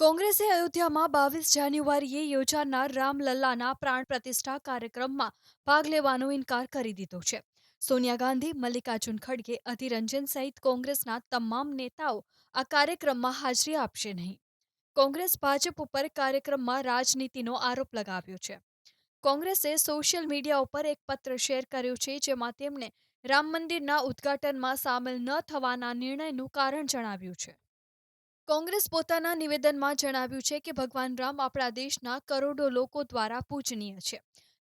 કોંગ્રેસે અયોધ્યામાં બાવીસ જાન્યુઆરીએ યોજાનાર રામલલ્લાના પ્રાણ પ્રતિષ્ઠા કાર્યક્રમમાં ભાગ લેવાનો ઇનકાર કરી દીધો છે. સોનિયા ગાંધી, મલ્લિકાર્જુન ખડગે, અધિરંજન રંજન સહિત કોંગ્રેસના તમામ નેતાઓ આ કાર્યક્રમમાં હાજરી આપશે નહીં. કોંગ્રેસ ભાજપ ઉપર કાર્યક્રમમાં રાજનીતિનો આરોપ લગાવ્યો છે. કોંગ્રેસે સોશિયલ મીડિયા ઉપર એક પત્ર શેર કર્યો છે, જેમાં તેમણે રામ મંદિરના ઉદ્ઘાટનમાં સામેલ ન થવાના નિર્ણયનું કારણ જણાવ્યું છે. કોંગ્રેસ પોતાના નિવેદનમાં જણાવ્યું છે કે ભગવાન રામ આપણા દેશના કરોડો લોકો દ્વારા પૂજનીય છે.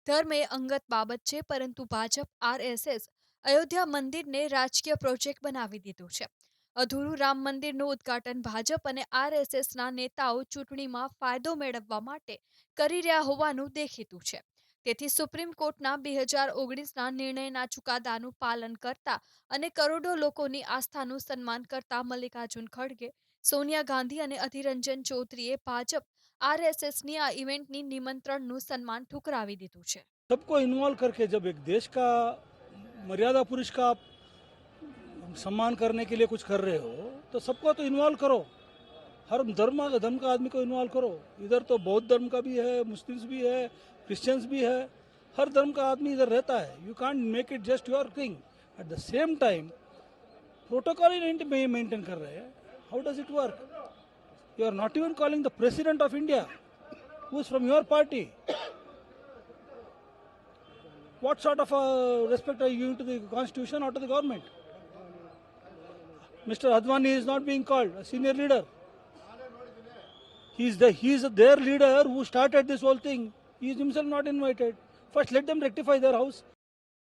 ધર્મ એ અંગત બાબત છે, પરંતુ ભાજપ, આરએસએસ, અયોધ્યા મંદિરને રાજકીય પ્રોજેક્ટ બનાવી દીધું છે. અધૂરું રામ મંદિરનું ઉદ્ઘાટન ભાજપ અને આરએસએસના નેતાઓ ચૂંટણીમાં ફાયદો મેળવવા માટે કરી રહ્યા હોવાનું દેખીતું છે. તેથી સુપ્રીમ કોર્ટના બે હજાર ઓગણીસના નિર્ણયના ચુકાદાનું પાલન કરતા અને કરોડો લોકોની આસ્થાનું સન્માન કરતા મલ્લિકાર્જુન ખડગે સોનિયા ગાંધી અને અધિરંજન ચૌધરીએ ભાજપ આરએસએસની આ ઇવેન્ટની નિમંત્રણનું સન્માન ઠુકરાવી દીધું છે सबको इन्वॉल्व करके जब एक देश का मर्यादा पुरुष का आप सम्मान करने के लिए कुछ कर रहे हो तो सबको तो इन्वॉल्व करो हर धर्म धर्म का आदमी को इन्वॉल्व करो इधर तो बौद्ध धर्म का भी है मुस्लिम्स भी है क्रिश्चियंस भी है हर धर्म का आदमी इधर रहता है you can't make it just your thing at the same time protocol he maintain कर रहे हैं How does it work? You are not even calling the President of India, who is from your party. what sort of uh, respect are you giving to the Constitution or to the government? Mr. Advani is not being called a senior leader. He is, the, he is their leader who started this whole thing. He is himself not invited. First, let them rectify their house.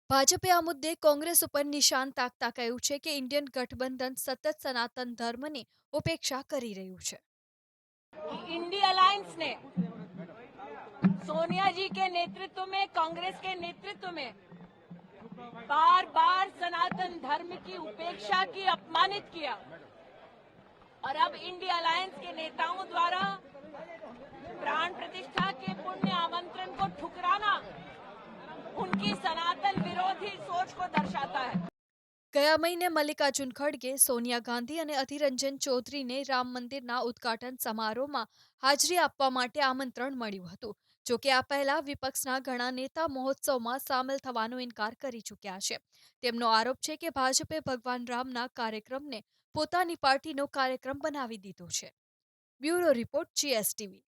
ભાજપે આ મુદ્દે કોંગ્રેસ ઉપર નિશાન તાકતા કહ્યું છે કે Indian ગઠબંધન સતત સનાતન ધર્મની ઉપેક્ષા કરી રહ્યું છે इंडी अलायंस ने सोनिया जी के नेतृत्व में कांग्रेस के नेतृत्व में बार बार सनातन धर्म की उपेक्षा की अपमानित किया और अब इंडिया अलायंस के नेताओं द्वारा को दर्शाता है ગયા મહિને મલ્લિકાર્જુન ખડગે સોનિયા ગાંધી અને અધિરંજન ચૌધરીને રામ મંદિરના ઉદ્ઘાટન સમારોહમાં હાજરી આપવા માટે આમંત્રણ મળ્યું હતું જોકે આ પહેલા વિપક્ષના ઘણા નેતા મહોત્સવમાં સામેલ થવાનો ઇનકાર કરી ચૂક્યા છે તેમનો આરોપ છે કે ભાજપે ભગવાન રામના કાર્યક્રમને પોતાની પાર્ટીનો કાર્યક્રમ બનાવી દીધો છે બ્યુરો રિપોર્ટ જીએસટીવી